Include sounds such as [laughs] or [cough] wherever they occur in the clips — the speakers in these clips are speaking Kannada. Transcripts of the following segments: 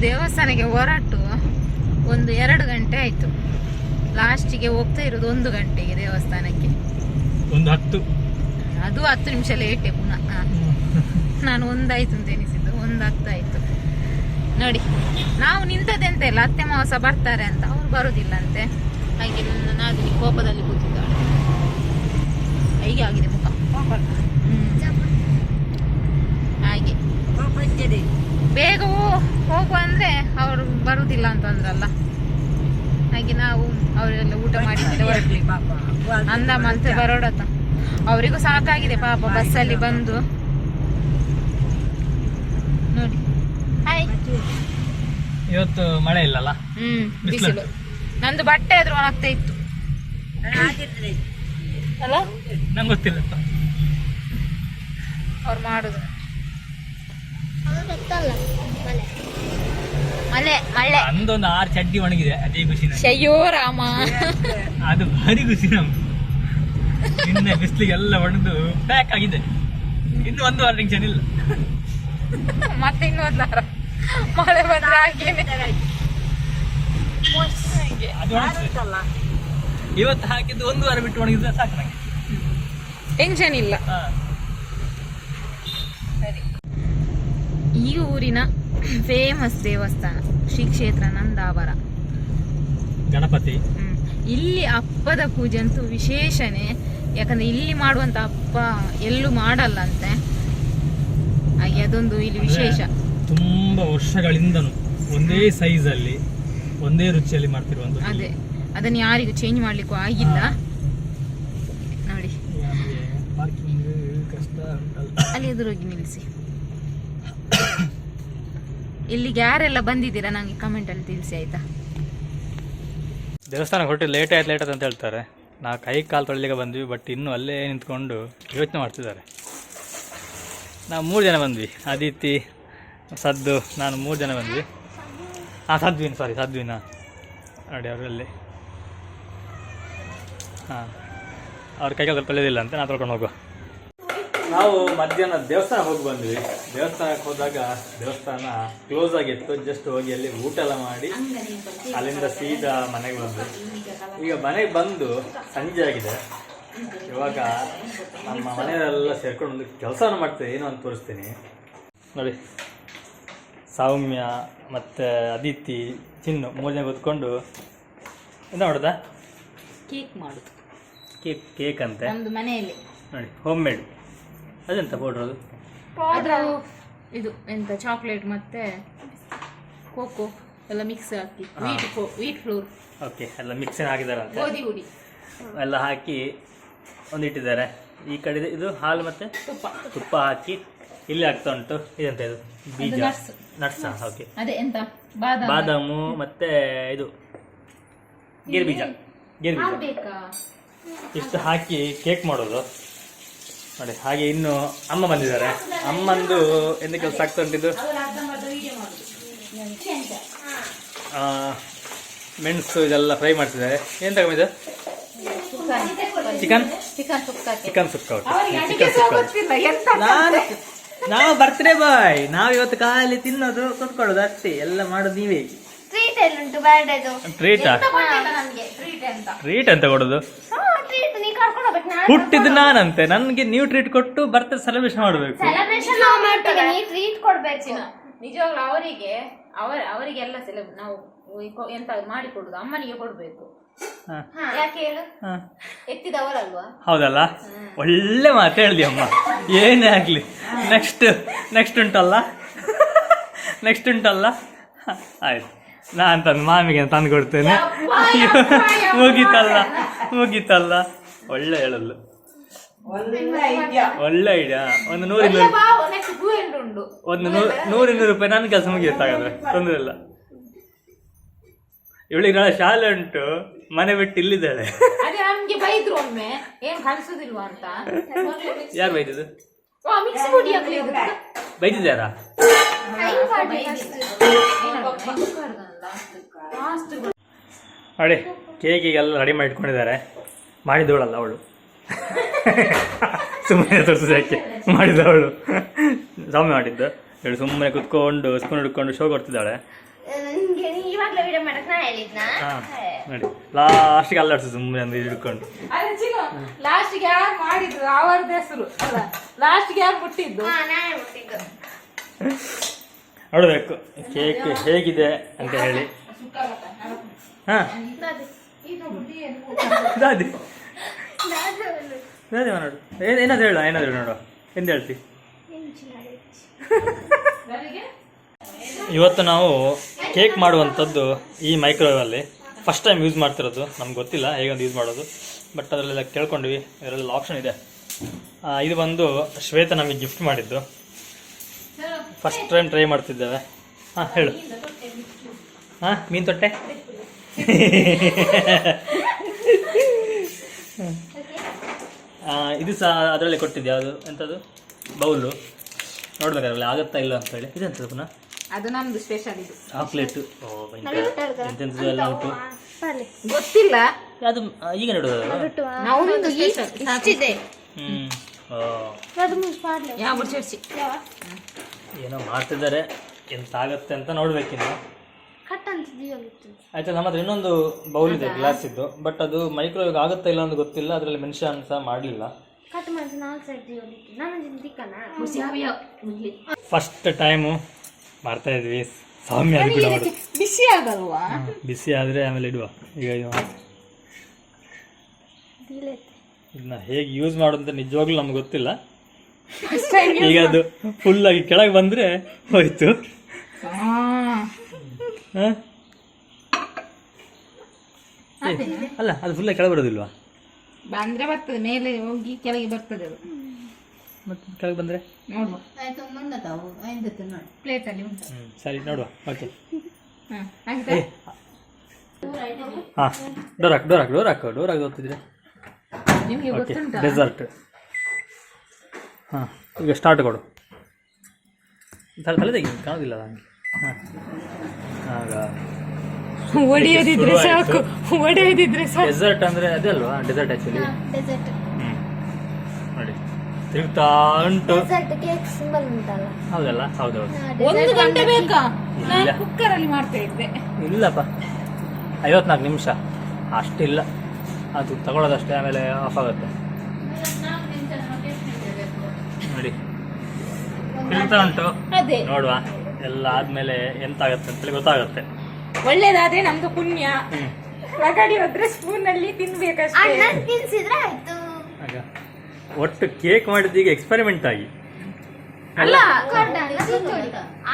ದೇವಸ್ಥಾನಕ್ಕೆ ಹೊರಟು ಒಂದು ಎರಡು ಗಂಟೆ ಆಯ್ತು. ಲಾಸ್ಟಿಗೆ ಹೋಗ್ತಾ ಇರೋದು ಒಂದು ಗಂಟೆಗೆ ದೇವಸ್ಥಾನಕ್ಕೆ. ಒಂದು ಹತ್ತು. ಅದು ಹತ್ತು ನಿಮಿಷ ಲೇಟೆ ಪುನಃ. [laughs] ನಾನು ಒಂದಾಯ್ತು ಅಂತ ಎನಿಸಿದ್ದು ಒಂದು ಹತ್ತು ಆಯ್ತು. ನೋಡಿ ನಾವು ನಿಂತದೆಂತ ಇಲ್ಲ. ಅತ್ತೆ ಮಾವಸ ಬರ್ತಾರೆ ಅಂತ. ಅವ್ರು ಬರುದಿಲ್ಲ ಅಂತೆ. ಹಾಗೆ ನನ್ನ ನಾದಿನಿ ಕೋಪದಲ್ಲಿ ಕೂತಿದ್ದಾಳೆ. ಹೀಗೆ ಆಗಿದೆ ಮುಖ ಹ್ಮ್. ಹಾಗೆ ಬೇಗ ಹೋ- ಹೋಗುವ ಅಂದ್ರೆ ಅವರು ಬರುದಿಲ್ಲ ಅಂತ ಅಂದ್ರಲ್ಲ. ಹಾಗೆ ನಾವು ಅವರೆಲ್ಲ ಊಟ ಮಾಡಿ ಅಂದ ಮತ್ತೆ ಬರೋಡತ್ತ. ಅವರಿಗೂ ಸಾಕಾಗಿದೆ ಪಾಪ ಬಸ್ಸಲ್ಲಿ ಬಂದು. ನೋಡಿ. ಹಾಯ್ ಇವತ್ತು ಮಳೆ ಇಲ್ಲಲ್ಲ? ಹ್ಮ್ ಬಿಸ್ಲು. ನಂದು ಬಟ್ಟೆ ಆದ್ರೂ ಒಣಗ್ತಾ ಇತ್ತು. ಅಲ್ಲ? ನಂಗೆ ಗೊತ್ತಿಲ್ಲ ಅವ್ರು ಮಾಡುದು. ಮಳೆ ಮಳೆ. ಅಂದೊಂದು ಆರು ಚಡ್ಡಿ ಒಣಗಿದೆ ಅದೇ ಖುಷಿ. ಶಯ್ಯೋ ರಾಮ. ಅದು ಭಾರಿ ಖುಷಿ ನಮ್ಗೆ ನಿನ್ನೆ ಬಿಸಿಲಿಗೆಲ್ಲ ಒಣದು ಪ್ಯಾಕ್ ಆಗಿದೆ. ಇನ್ನು ಒಂದು ವಾರ ಟೆನ್ಷನ್ ಇಲ್ಲ. ಮತ್ತೆ ಇನ್ನೊಂದು ವಾರ. ಮಳೆ ಬಂದ್ರೆ ಹಾಗೇನೆ. ಹಾಗೆ. ಅದು ಇವತ್ತು ಹಾಕಿದ್ದು ಒಂದು ವಾರ ಬಿಟ್ಟು ಒಣಗಿದ್ರೆ ಸಾಕು ನಂಗೆ. ಟೆನ್ಷನ್ ಇಲ್ಲ. ಸರಿ. ಈ ಊರಿನ ಫೇಮಸ್ ದೇವಸ್ಥಾನ ಶ್ರೀ ಕ್ಷೇತ್ರ ನಂದಾವರ. ಗಣಪತಿ. ಇಲ್ಲಿ ಅಪ್ಪದ ಪೂಜೆ ಅಂತೂ ವಿಶೇಷನೇ. ಯಾಕಂದ್ರೆ ಇಲ್ಲಿ ಮಾಡುವಂತ ಅಪ್ಪ ಎಲ್ಲೂ ಮಾಡಲ್ಲ ಅಂತೆ ಹಾಗೆ ಅದೊಂದು ಇಲ್ಲಿ ವಿಶೇಷ. ತುಂಬಾ ವರ್ಷಗಳಿಂದನು ಒಂದೇ ಸೈಜ್ ಅಲ್ಲಿ ಒಂದೇ ರುಚಿಯಲ್ಲಿ ಮಾಡ್ತಿರುವಂತ ಅದೇ. ಅದನ್ನ ಯಾರಿಗೂ ಚೇಂಜ್ ಮಾಡ್ಲಿಕ್ಕೂ ಆಗಿಲ್ಲ. ನೋಡಿ. ಅಲ್ಲಿ ಎದುರೋಗಿ ನಿಲ್ಲಿಸಿ. ಇಲ್ಲಿಗೆ ಯಾರೆಲ್ಲ ಬಂದಿದ್ದೀರಾ? ನಂಗೆ ಕಮೆಂಟ್ ಅಲ್ಲಿ ತಿಳಿಸಿ ಆಯ್ತಾ? ದೇವಸ್ಥಾನ ಹೊರಟು ಲೇಟ್ ಆಯ್ತು ಲೇಟ್ ಆಯ್ತು ಅಂತ ಹೇಳ್ತಾರೆ. ನಾ ಕೈ ಕಾಲು ತೊಳಿಲಿಕ್ಕೆ ಬಂದ್ವಿ ಬಟ್ ಇನ್ನೂ ಅಲ್ಲೇ ನಿಂತ್ಕೊಂಡು ಯೋಚನೆ ಮಾಡ್ತಿದ್ದಾರೆ. ನಾವು ಮೂರು ಜನ ಬಂದ್ವಿ. ಅದಿತಿ ಸದ್ದು ನಾನು ಮೂರು ಜನ ಬಂದ್ವಿ. ಹಾಂ ಸದ್ವಿನ್ ಸಾರಿ ಸದ್ವಿನ. ನೋಡಿ ಅವರಲ್ಲಿ. ಹಾಂ. ಅವ್ರ ಕೈಗೆ ಕಾಲು ಸ್ವಲ್ಪ ಅಂತ ನಾ ತೊಳ್ಕೊಂಡು ಹೋಗುವ. ನಾವು ಮಧ್ಯಾಹ್ನ ದೇವಸ್ಥಾನ ಹೋಗಿ ಬಂದ್ವಿ. ದೇವಸ್ಥಾನಕ್ಕೆ ಹೋದಾಗ ದೇವಸ್ಥಾನ ಕ್ಲೋಸ್ ಆಗಿತ್ತು. ಜಸ್ಟ್ ಹೋಗಿ ಅಲ್ಲಿ ಊಟ ಎಲ್ಲ ಮಾಡಿ ಅಲ್ಲಿಂದ ಸೀದಾ ಮನೆಗೆ ಬಂದು. ಈಗ ಮನೆಗೆ ಬಂದು ಸಂಜೆ ಆಗಿದೆ. ಇವಾಗ ನಮ್ಮ ಮನೆಯಲ್ಲೆಲ್ಲ ಸೇರ್ಕೊಂಡು ಒಂದು ಕೆಲಸವನ್ನು ಮಾಡ್ತೇವೆ. ಏನು ಅಂತ ತೋರಿಸ್ತೀನಿ. ನೋಡಿ ಸೌಮ್ಯ ಮತ್ತು ಅದಿತಿ ಚಿನ್ನು ಮೂರು ಜನ ಕೂತ್ಕೊಂಡು ಏನು ಮಾಡೋದಾ ಕೇಕ್ ಮಾಡುದು. ಕೇಕ್ ಕೇಕ್ ಅಂತೆ. ಮನೆಯಲ್ಲಿ. ನೋಡಿ ಹೋಮ್ ಮೇಡ್ ಅದೆಂತ ಪೌಡ್ರ್ ಅದು? ಅದು ಇದು ಎಂತ ಚಾಕ್ಲೇಟ್ ಮತ್ತೆ ಕೋಕೋ ಎಲ್ಲ ಮಿಕ್ಸ್ ಹಾಕಿ. ವೀಟ್ ವೀಟ್ ಫ್ಲೋರ್ ಓಕೆ ಎಲ್ಲ ಮಿಕ್ಸ್ ಹಾಕಿದ್ದಾರೆ ಗೋಧಿ ಹುಡಿ. ಎಲ್ಲ ಹಾಕಿ ಒಂದಿಟ್ಟಿದ್ದಾರೆ. ಈ ಕಡೆ ಇದು- ಹಾಲು ಮತ್ತೆ? ತುಪ್ಪ. ತುಪ್ಪ ಹಾಕಿ ಇಲ್ಲಿ ಆಗ್ತಾ ಉಂಟು. ಇದೆಂತ ಇದು ಬೀಜ. ನಟ್ಸ್ ನಟ್ಸಾ ಓಕೆ ಅದೇ ಎಂತ ಬಾದಾಮ್. ಬಾದಾಮು ಮತ್ತೆ ಇದು ಗೇರ್ ಬೀಜ ಗೇರ್ ಬೀಜ ಇಷ್ಟು ಹಾಕಿ ಕೇಕ್ ಮಾಡೋದು. ನೋಡಿ ಹಾಗೆ ಇನ್ನು ಅಮ್ಮ ಬಂದಿದ್ದಾರೆ. ಅಮ್ಮಂದು ಎಂತ ಕೆಲಸ ಆಗ್ತಾ ಉಂಟಿದ್ದು ಆ, ಮೆಣಸು ಇದೆಲ್ಲ ಫ್ರೈ ಮಾಡ್ತಿದ್ದಾರೆ. ಏನು ತಗೊಂಡಿದ್ದು ಚಿಕನ್? ಚಿಕನ್ ಸುಕ್ಕ ಅವರಿಗೆ ಚಿಕನ್ ಸುಕ್ಕ ನಾವು ಬರ್ತ್ಡೇ ಬಾಯ್ ನಾವು ಇವತ್ತು ಖಾಲಿ ತಿನ್ನೋದು ಕುತ್ಕೊಳ್ಳೋದು ಅಷ್ಟೇ. ಎಲ್ಲ ಮಾಡೋದು ನೀವೇ. ಟ್ರೀಟ್ ಟ್ರೀಟಾ ಅಂತ ಟ್ರೀಟ್ ಅಂತ ಕೊಡೋದು? ಹುಟ್ಟಿದ್ದು ನಾನಂತೆ. ನನ್ಗೆ ನೀವು ಟ್ರೀಟ್ ಕೊಟ್ಟು ಬರ್ತ್ಡೇ ಸೆಲೆಬ್ರೇಷನ್ ಮಾಡಬೇಕು. ಸೆಲೆಬ್ರೇಷನ್ ನಾವು ಮಾಡ್ತೀವಿ ನೀ ಟ್ರೀಟ್ ಕೊಡ್ಬೇಕು. ನಿಜವಾಗ್ಲೂ ಅವರಿಗೆ ಅವರ ಅವರಿಗೆಲ್ಲ ಸೆಲೆಬ್ ನಾವು ಎಂತ ಮಾಡಿ ಕೊಡುದು ಅಮ್ಮನಿಗೆ ಕೊಡ್ಬೇಕು. ಯಾಕೆ ಹೇಳು? ಎತ್ತಿದವರಲ್ವಾ? ಹೌದಲ್ಲ? ಒಳ್ಳೆ ಮಾತು ಹೇಳ್ದಿ ಅಮ್ಮ. ಏನೇ ಆಗ್ಲಿ. ನೆಕ್ಸ್ಟ್ ನೆಕ್ಸ್ಟ್ ಉಂಟಲ್ಲ? ನೆಕ್ಸ್ಟ್ ಉಂಟಲ್ಲ? ಆಯ್ತು. ನಾನು ತಂದು ಮಾಮಿಗೆ ತಂದು ಕೊಡ್ತೇನೆ. ಮುಗೀತಲ್ಲ? ಮುಗೀತಲ್ಲ? ಒಳ್ಳೆ ಹೇಳಲು ಒಳ್ಳೆ ಐಡಿಯಾ ಒಂದು ನೂರ ಇನ್ನೂರು ಒಂದು ನೂರು ನೂರು ಇನ್ನೂರು ರೂಪಾಯಿ ನನ್ನ ಕೆಲಸ ಮುಗಿಯುತ್ತೆ ಹಾಗಾದ್ರೆ ತೊಂದರೆ ಇಲ್ಲ. ಇವಳಿಗೆ ನಾಳೆ ಶಾಲೆ ಉಂಟು ಮನೆ ಬಿಟ್ಟು ಇಲ್ಲಿದ್ದಾಳೆ. ಅದೇ ನಮ್ಗೆ ಬೈದ್ರು ಒಮ್ಮೆ. ಏನ್ ಕಲ್ಸುದಿಲ್ವಾ ಅಂತ. ಯಾರು ಬೈದಿದ್ದು? ಅಡಿ ಬೈದಿದ್ದಾರಾ ನೋಡಿ ಕೇಕಿಗೆಲ್ಲ ರೆಡಿ ಮಾಡಿ ಇಟ್ಕೊಂಡಿದ್ದಾರೆ ಮಾಡಿದವಳಲ್ಲ ಅವಳು. ಸುಮ್ಮನೆ ತೋರಿಸೋದು ಯಾಕೆ? ಮಾಡಿದವಳು. ಸೌಮ್ಯ ಮಾಡಿದ್ದ. ಹೇಳಿ ಸುಮ್ಮನೆ ಕುತ್ಕೊಂಡು ಸ್ಪೂನ್ ಹಿಡ್ಕೊಂಡು ಶೋ ಕೊಡ್ತಿದ್ದಾಳೆ. ನೋಡಿ. ಲಾಸ್ಟಿಗೆ ಅಲ್ಲಾಡ್ಸು ಸುಮ್ಮನೆ ಅಂದ್ರೆ ಹಿಡ್ಕೊಂಡು. ಲಾಸ್ಟ್ಗೆ ಯಾರು ಮಾಡಿದ್ರು ಅವರದ್ದು ಹೆಸರು. ಅಲ್ಲ ಲಾಸ್ಟ್ಗೆ ಯಾರು ಮುಟ್ಟಿದ್ದು? ಹಾ ನಾನೇ ಮುಟ್ಟಿದ್ದು. ನೋಡಬೇಕು ಕೇಕ್ ಹೇಗಿದೆ ಅಂತ ಹೇಳಿ. ಹಾಂ. ದಾದಿ. ದಾದಿ ಏನಾದ್ರು ಹೇಳು, ಏನಾದ್ರು ನೋಡು. ಎಂತ ಹೇಳ್ತಿ? ಇವತ್ತು ನಾವು ಕೇಕ್ ಮಾಡುವಂಥದ್ದು ಈ ಮೈಕ್ರೋವೇವಲ್ಲಿ ಫಸ್ಟ್ ಟೈಮ್ ಯೂಸ್ ಮಾಡ್ತಿರೋದು. ನಮ್ಗೆ ಗೊತ್ತಿಲ್ಲ ಹೇಗೊಂದು ಯೂಸ್ ಮಾಡೋದು. ಬಟ್ ಅದರಲ್ಲೆಲ್ಲ ಕೇಳ್ಕೊಂಡ್ವಿ. ಇದರಲ್ಲೆಲ್ಲ ಆಪ್ಷನ್ ಇದೆ. ಇದು ಬಂದು ಶ್ವೇತ ನಮಗೆ ಗಿಫ್ಟ್ ಮಾಡಿದ್ದು. ಫಸ್ಟ್ ಟೈಮ್ ಟ್ರೈ ಮಾಡ್ತಿದ್ದೇವೆ. ಹಾಂ, ಹೇಳು. ಹಾಂ, ಮೀನು ತೊಟ್ಟೆ? [laughs] ಇದು ಸಹ ಅದರಲ್ಲೇ ಕೊಟ್ಟಿದ್ದೆ ಯಾವುದು? ಎಂಥದ್ದು? ಬೌಲು. ನೋಡ್ಬೇಕಾದ್ರೆ ಆಗುತ್ತಾ ಇಲ್ಲ ಅಂತ ಹೇಳಿ. ಇದೆಂಥದ್ದು ಪುನಃ. ಅದು ನಮ್ದು ಸ್ಪೆಷಲ್ ಇದು. ಚಾಕ್ಲೇಟ್ ಎಂತೆಂಥದ್ದು ಎಲ್ಲ ಉಂಟು? ಗೊತ್ತಿಲ್ಲ. ಅದು ಈಗ ನೋಡೋದು ಹ್ಮ್. ಅವನದು ಇಷ್ಟಿದೆ ಏನೋ ಮಾಡ್ತಿದ್ದಾರೆ. ಎಂತ ಆಗತ್ತೆ ಅಂತ ನೋಡ್ಬೇಕಿನ್ನು. ಕಟ್ ಆಯ್ತಾ ನಮ್ಮ ಹತ್ರ ಇನ್ನೊಂದು ಬೌಲ್ ಇದೆ ಗ್ಲಾಸ್ ಇದ್ದು. ಬಟ್ ಅದು ಮೈಕ್ರೋವೇವ್ ಆಗುತ್ತಾ ಇಲ್ಲ ಅಂತ ಗೊತ್ತಿಲ್ಲ ಅದರಲ್ಲಿ ಮೆನ್ಷನ್ ಸಹ ಮಾಡಲಿಲ್ಲ. ಕಟ್ ಮಾಡಿ ನಾಲ್ಕು ಸೈಡ್ ಜೀವಲಿಕ್ಕೆ ನಾನು ದಿಕ್ಕನ? ಫಸ್ಟ್ ಟೈಮು ಮಾಡ್ತಾ ಇದ್ವಿ. ಸೌಮ್ಯ ಅದು ಕೂಡ ಮಾಡು ಬಿಸಿ ಆಗಲ್ವಾ? ಬಿಸಿ ಆದರೆ ಆಮೇಲೆ ಇಡುವ. ಈಗ ಇದು ಇದನ್ನ ಹೇಗೆ ಯೂಸ್ ಮಾಡೋದಂತ ನಿಜವಾಗ್ಲೂ ನಮ್ಗೆ ಗೊತ್ತಿಲ್ಲ. ಈಗ ಅದು ಫುಲ್ ಆಗಿ ಕೆಳಗೆ ಬಂದರೆ ಹೋಯ್ತು. ಹಾ? ಅಲ್ಲ ಅದು ಫುಲ್ ಕೆಳಗೆ ಬರೋದಿಲ್ವಾ? ಬಂದ್ರೆ ಬರ್ತದೆ ಮೇಲೆ ಹೋಗಿ ಕೆಳಗೆ ಬರ್ತದೆ ಅದು. ಮತ್ತೆ ಕೆಳಗೆ ಬಂದರೆ? ನೋಡುವ. ಪ್ಲೇಟ್ ಅಲ್ಲಿ ಉಂಟು. ಹ್ಞೂ ಸರಿ ನೋಡುವ. ಓಕೆ ಹ್ಮ್ ಆಯ್ತಾ? ಹಾಂ. ಡೋರ್ ಹಾಕು ಡೋರ್ ಹಾಕು ಡೋರ್ ಹಾಕು ಡೋರ್ ಹಾಕಿ ಓದ್ತಿದ್ರೆ ನಿಮಗೆ ಓಕೆ ಗೊತ್ತುಂಟಾ? ಡೆಸರ್ಟ್ ಹಾಂ ಈಗ ಸ್ಟಾರ್ಟ್ ಕೊಡು. ತಲೆ ತಲೆ ತೆಗಿ ಕಾಣೋದಿಲ್ಲ ನನಗೆ ಹಾಂ ಒಡೆಯೋದಿದ್ರೆ ಸಾಕು. ಒಡೆಯೋದಿದ್ರೆ ಸಾಕು. ಡೆಸರ್ಟ್ ಅಂದ್ರೆ ಅದೇ ಅಲ್ವಾ? ಡೆಸರ್ಟ್ ಆ್ಯಕ್ಚುಲಿ ಡೆಸರ್ಟ್ ನೋಡಿ. ತಿರುಗ್ತಾ ಉಂಟು. ಡೆಸರ್ಟ್ ಕೇಕ್ ಸಿಂಬಲ್ ಉಂಟಲ್ಲ. ಹೌದಲ್ಲ? ಹೌದೌದು. ಒಂದು ಗಂಟೆ ಬೇಕಾ? ನಾನು ಕುಕ್ಕರ್ ಅಲ್ಲಿ ಮಾಡ್ತಾ ಇದ್ದೆ. ಇಲ್ಲಪ್ಪ. ಐವತ್ನಾಲ್ಕು ನಿಮಿಷ. ಅಷ್ಟಿಲ್ಲ. ಅದು ತಗೊಳ್ಳೋದಷ್ಟೇ ಆಮೇಲೆ ಆಫ್ ಆಗುತ್ತೆ. ನೋಡಿ. ತಿರುಗ್ತಾ ಉಂಟು. ಅದೇ. ನೋಡುವ. ಎಲ್ಲ ಆದ್ಮೇಲೆ ಎಂತ ಆಗತ್ತೆ ಅಂತೇಳಿ ಗೊತ್ತಾಗುತ್ತೆ. ಒಳ್ಳೇದಾದ್ರೆ ನಮ್ದು ಪುಣ್ಯ. ರಗಡಿ ಹೋದ್ರೆ ಸ್ಪೂನ್ ಅಲ್ಲಿ ತಿನ್ಬೇಕಷ್ಟೇ. ಅಣ್ಣ ತಿನ್ಸಿದ್ರೆ ಆಯ್ತು. ಆಗ. ಒಟ್ಟು ಕೇಕ್ ಮಾಡಿದ್ದು ಈಗ ಎಕ್ಸ್ಪೆರಿಮೆಂಟ್ ಆಗಿ. ಅಲ್ಲ.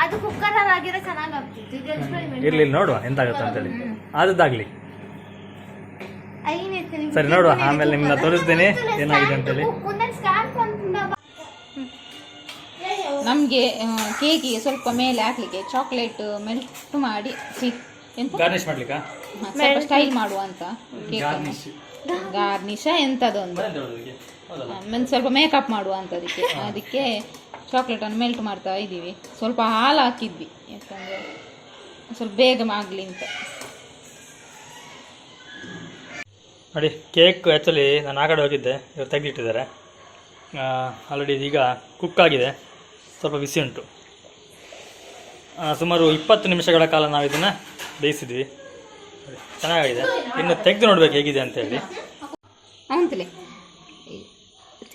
ಅದು ಕುಕ್ಕರ್ ಆಗಿದ್ರೆ ಚೆನ್ನಾಗಿ ಆಗ್ತಿತ್ತು. ಇದು. ಇರ್ಲಿ ನೋಡುವ ಎಂತಾಗತ್ತೆ ಅಂತೇಳಿ ಆದದ್ದಾಗ್ಲಿ. ಐನ್. ಸರಿ ನೋಡುವ. ಆಮೇಲೆ ನಿಮ್ಮನ್ನ ತೋರಿಸ್ತೇನೆ. ಏನಾಗಿದೆ ಅಂತೇಳಿ ನಮ್ಗೆ ಕೇಕಿಗೆ ಸ್ವಲ್ಪ ಮೇಲೆ ಹಾಕ್ಲಿಕ್ಕೆ ಚಾಕ್ಲೇಟ್ ಮೆಲ್ಟ್ ಮಾಡಿ ಗಾರ್ನಿಶ್ ಮಾಡ್ಲಿಕ್ಕಾ? ಸ್ವಲ್ಪ ಸ್ಟೈಲ್ ಮಾಡುವ ಅಂತ ಕೇಕ್ ಗಾರ್ನಿಶ ಎಂತದೊಂದು? ಆಮೇಲೆ ಸ್ವಲ್ಪ ಮೇಕಪ್ ಮಾಡುವ ಅಂತ ಅದಕ್ಕೆ ಅದಕ್ಕೆ ಚಾಕ್ಲೇಟ್ ಅನ್ನು ಮೆಲ್ಟ್ ಮಾಡ್ತಾ ಇದ್ದೀವಿ. ಸ್ವಲ್ಪ ಹಾಲು ಹಾಕಿದ್ವಿ ಯಾಕಂದ್ರೆ ಸ್ವಲ್ಪ ಬೇಗ ಆಗ್ಲಿ ಅಂತ. ನೋಡಿ ಕೇಕ್ ಆ್ಯಕ್ಚುಲಿ ನಾನು ಆ ಕಡೆ ಹೋಗಿದ್ದೆ ಇವ್ರು ತೆಗೆದಿಟ್ಟಿದ್ದಾರೆ. ಆಲ್ರೆಡಿ ಇದೀಗ ಕುಕ್ ಆಗಿದೆ. ಸ್ವಲ್ಪ ಬಿಸಿ ಉಂಟು. ಸುಮಾರು ಇಪ್ಪತ್ತು ನಿಮಿಷಗಳ ಕಾಲ ನಾವು ಇದನ್ನು ಬೇಯಿಸಿದ್ವಿ. ಚೆನ್ನಾಗಿದೆ ಇನ್ನು ತೆಗೆದು ನೋಡ್ಬೇಕು ಹೇಗಿದೆ ಅಂತೇಳಿ ಹೇಳಿ.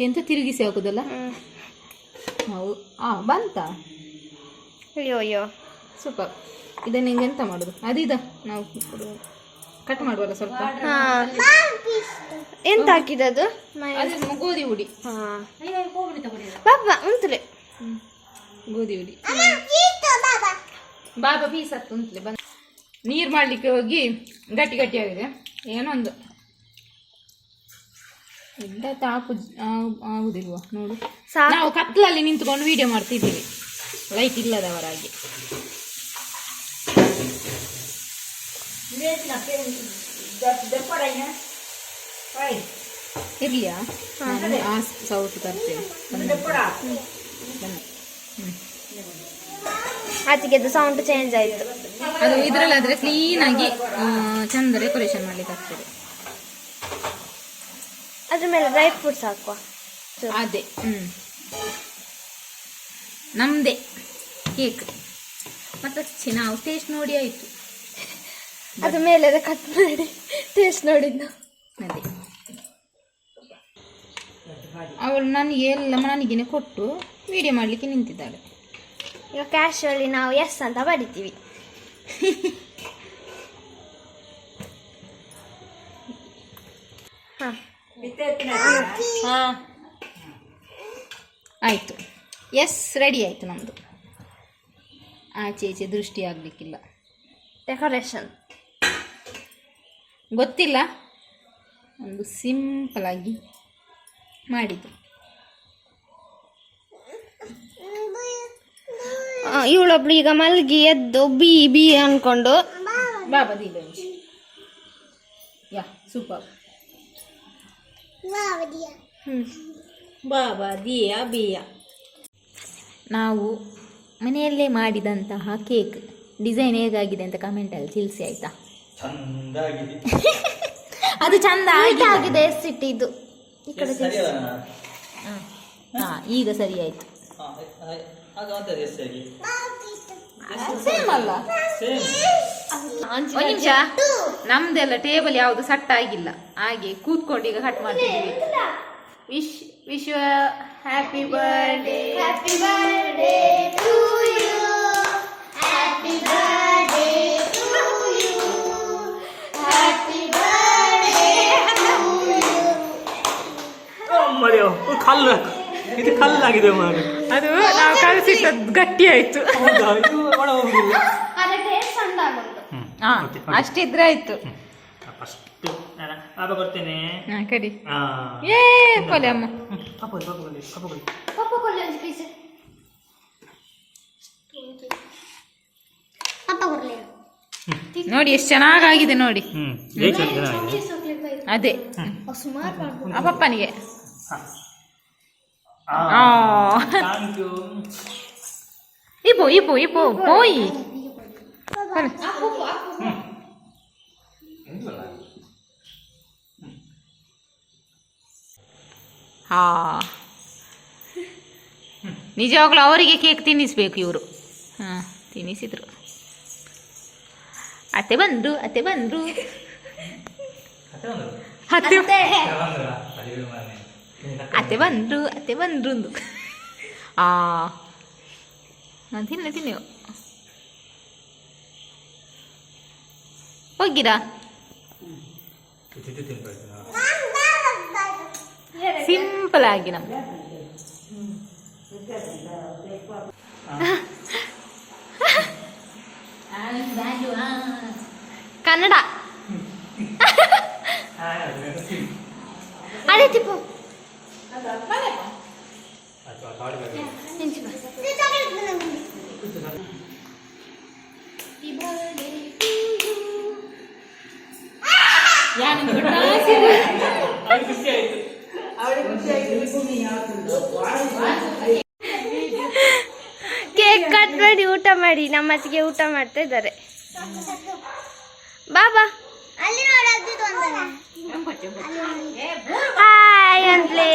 ಎಂತ ತಿರುಗಿಸಿ ಹಾಕುದಲ್ಲ? ಹೌದು. ಆ ಬಂತ? ಅಯ್ಯೋ ಅಯ್ಯೋ. ಸೂಪರ್. ಇದನ್ನ ಹಿಂಗೆ ಎಂತ ಮಾಡೋದು? ಅದಿದ ನಾವು ಕಟ್ ಮಾಡುವಲ್ಲ ಸ್ವಲ್ಪ. ಎಂತ ಹಾಕಿದದು ಅದು? ಗೋಧಿ ಹುಡಿ. ಹಾ. ಪಾಪ ಉಂಟುಲೆ ಗೋಧಿ ಹುಡಿ. ಬಾಬಾ? ಪೀಸ್ ಹತ್ತು ಅಂತಲೇ ಬಂದು. ನೀರು ಮಾಡ್ಲಿಕ್ಕೆ ಹೋಗಿ ಗಟ್ಟಿ ಗಟ್ಟಿ ಆಗಿದೆ. ಏನೊಂದು ಎಂತ ತಾಕು ಆಗುದಿಲ್ವ ನೋಡು. ನಾವು ಕತ್ತಲಲ್ಲಿ ನಿಂತ್ಕೊಂಡು ವಿಡಿಯೋ ಮಾಡ್ತಿದ್ದೀವಿ. ಲೈಟ್ ಇಲ್ಲದವರಾಗಿ. ಇರ್ಲಿಯಾ? ಸೌಟು ತರ್ತೇನೆ. ಬನ್ನಿ. ಅದು ಸೌಂಡ್ ಚೇಂಜ್ ಆಯ್ತು. ಅದು ಇದ್ರಲ್ಲಾದ್ರೆ ಕ್ಲೀನ್ ಆಗಿ ಚಂದ ಡೆಕೋರೇಷನ್ ಮಾಡ್ಲಿಕ್ಕೆ ಆಗ್ತದೆ. ಅದ್ರ ಮೇಲೆ ಡ್ರೈ ಫ್ರೂಟ್ಸ್ ಹಾಕುವ. ಅದೇ ಹ್ಮ್. ನಮ್ದೇ ಕೇಕ್ ಮತ್ತೆ ನಾವು ಟೇಸ್ಟ್ ನೋಡಿ ಆಯ್ತು. ಅದ್ರ ಮೇಲೆ ಕಟ್ ಮಾಡಿ ಟೇಸ್ಟ್ ನೋಡಿದ್ದು ಅದೇ. ಅವಳು ನನಗೆ ಎಲ್ಲ ನನಗೇನೆ ಕೊಟ್ಟು ವಿಡಿಯೋ ಮಾಡಲಿಕ್ಕೆ ನಿಂತಿದ್ದಾಳೆ. ಈಗ ಕ್ಯಾಶಲ್ಲಿ ನಾವು ಎಸ್ ಅಂತ ಬರಿತೀವಿ. ಹಾ. ಆಯಿತು. ಎಸ್ ರೆಡಿ ಆಯಿತು ನಮ್ಮದು ಆಚೆ ಈಚೆ ದೃಷ್ಟಿ ಆಗಲಿಕ್ಕಿಲ್ಲ. ಡೆಕೋರೇಷನ್ ಗೊತ್ತಿಲ್ಲ. ಒಂದು ಸಿಂಪಲ್ ಆಗಿ ಮಾಡಿದ್ದು ಇವಳೊಬ್ಳು ಈಗ ಮಲ್ಗಿ ಎದ್ದು ಬಿ ಬಿ ಅನ್ಕೊಂಡು. ಬಾಬಾ ಯಾ ಸೂಪರ್. ಹ್ಮ್. ಬಾಬಾ ದಿಯಾ ಬಿಯಾ. ನಾವು ಮನೆಯಲ್ಲೇ ಮಾಡಿದಂತಹ ಕೇಕ್ ಡಿಸೈನ್ ಹೇಗಾಗಿದೆ ಅಂತ ಕಮೆಂಟಲ್ಲಿ ತಿಳಿಸಿ ಆಯ್ತಾ? ಚಂದಾಗಿದೆ. [laughs] ಅದು ಚಂದ ಆಗಿದೆ. ಎಷ್ಟಿಟ್ಟಿದ್ದು ಈ ಕಡೆ. ಹಾ ಈಗ ಸರಿ ಆಯ್ತು. ಅದು ಅಂತದ್ದು ಎಸ್ ಆಗಿ ಸೇಮ್ ಅಲ್ಲ. ಸೇಮ್ ಒಂದು ನಿಮಿಷ. ನಮ್ದೆಲ್ಲ ಟೇಬಲ್ ಯಾವುದು ಸಟ್ ಆಗಿಲ್ಲ. ಹಾಗೆ ಕೂತ್ಕೊಂಡು ಈಗ ಕಟ್ ಮಾಡ್ತೀವಿ wish wish happy birthday Happy birthday. To you. Happy birthday to you. Happy birthday to you. ಮರಿಯೋ ಕಲ್ಲು ಇದು ಕಲ್ಲಾಗಿದೆ ಮಾರು ಅದು ನಾವು ಕಳಿಸಿಟ್ಟದ್ದು ಗಟ್ಟಿ ಆಯ್ತು. ಅಷ್ಟಿದ್ರೆ ಆಯ್ತು. ಫಸ್ಟ್ ಪಾಪ ಕಡಿ. ಏ ಕೊಲೆ ಅಮ್ಮ. ಪಾಪ ಪಾಪ ಪಾಪ ನೋಡಿ ಎಷ್ಟು ಚೆನ್ನಾಗಾಗಿದೆ ನೋಡಿ. ಹ್ಮ್ ಹೇಗೆ ಚೆನ್ನಾಗಿದೆ. ಅದೇ. ಸುಮಾರು ಥ್ಯಾಂಕ್ ಯು ಇಪ್ಪು ಇಪ್ಪು ಪೋಯಿ ಹಾ ನಿಜವಾಗ್ಲೂ ಅವರಿಗೆ ಕೇಕ್ ತಿನ್ನಿಸ್ಬೇಕು ಇವರು. ಹಾಂ ತಿನ್ನಿಸಿದ್ರು. ಅತ್ತೆ ಬಂದ್ರು ಅತ್ತೆ ಬಂದ್ರು. ಅತ್ತೆ ಬಂದ್ರು ಅತ್ತೆ ಬಂದ್ರ ಅಲ್ಲಿ ಬಿಡು ಮಾರ್ರೆ. ಅತ್ತೆ ಬಂದ್ರು ಅತ್ತೆ ಬಂದ್ರು ಅಂದು ಆ ನಾನು ತಿನ್ನ ತಿನ್ನಿ ಹೋಗಿರಾ ತಿಂದು ತಿನ್ಬೇಕು ನಾವು. ಸಿಂಪಲ್ ಆಗಿ ನಮ್ದು ಕನ್ನಡ ಆ, ಅದು ಅದೇ ತಿಪ್ಪು ಅದು ಕಾಡ್ಬೇಕು. ನಿಂಚು ಬಾ. ಅವ್ರಿಗೆ ಖುಷಿ ಆಯ್ತು ಕೇಕ್ ಕಟ್ ಮಾಡಿ ಊಟ ಮಾಡಿ ನಮ್ಮ ಅತ್ತಿಗೆ ಊಟ ಮಾಡ್ತಾ ಇದ್ದಾರೆ. ಬಾಬಾ ಹಾಯ್ ಅಂತ್ಲೇ